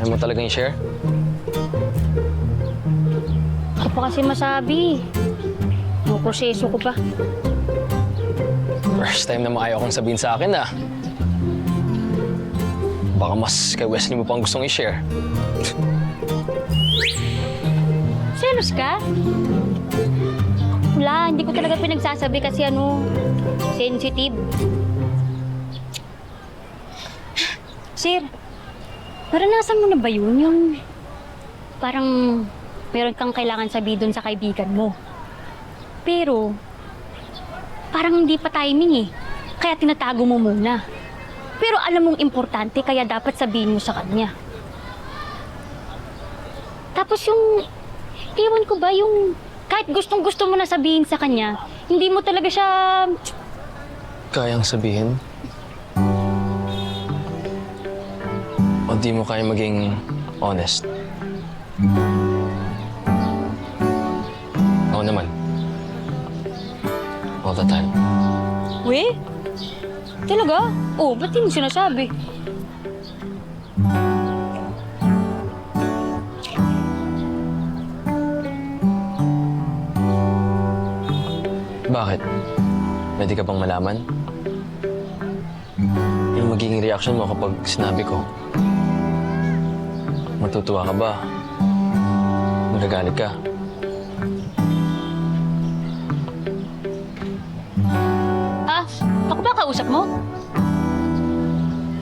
Ayaw mo talagang i-share? Ako pa kasi masabi. Yung proseso ko pa. First time na maayaw kong sabihin sa akin ah. Baka mas kay Wesley mo pang gustong i-share. Selos ka? Wala, hindi ko talaga pinagsasabi kasi ano, sensitive. Sir, naranasan mo na ba yun? Yung parang meron kang kailangan sabihin dun sa kaibigan mo. Pero, parang hindi pa timing eh. Kaya tinatago mo muna. Pero alam mong importante, kaya dapat sabihin mo sa kanya. Tapos yung, iwan ko ba yung, kahit gustong gusto mo na sabihin sa kanya, hindi mo talaga siya, Kayang sabihin? O di mo kaya maging honest? Oo naman. All the time. we? Talaga? Oh, ba't hindi mo sinasabi? Bakit? Pwede ka bang malaman? Yung magiging reaction mo kapag sinabi ko? Matutuwa ka ba? Magagalit ka? Ah, ako ba kausap mo?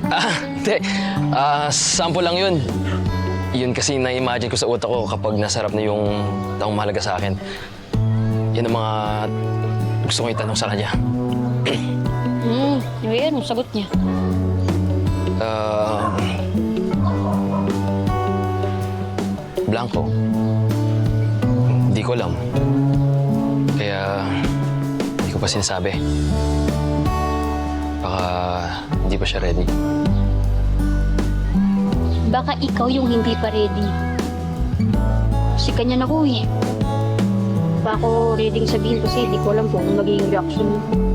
Ah, hindi. Ah, sample lang yun. Yun kasi na-imagine ko sa utak ko kapag nasarap na yung taong mahalaga sa akin. Yan ang mga gusto kong itanong sa kanya. Hmm, yun, ang sagot niya. Ah... Blanco. Hindi ko alam. Kaya hindi ko pa sinasabi. Baka hindi pa siya ready. Baka ikaw yung hindi pa ready. Kasi kanya na ko eh. Baka ako ready sabihin kasi hindi ko alam kung magiging reaction mo.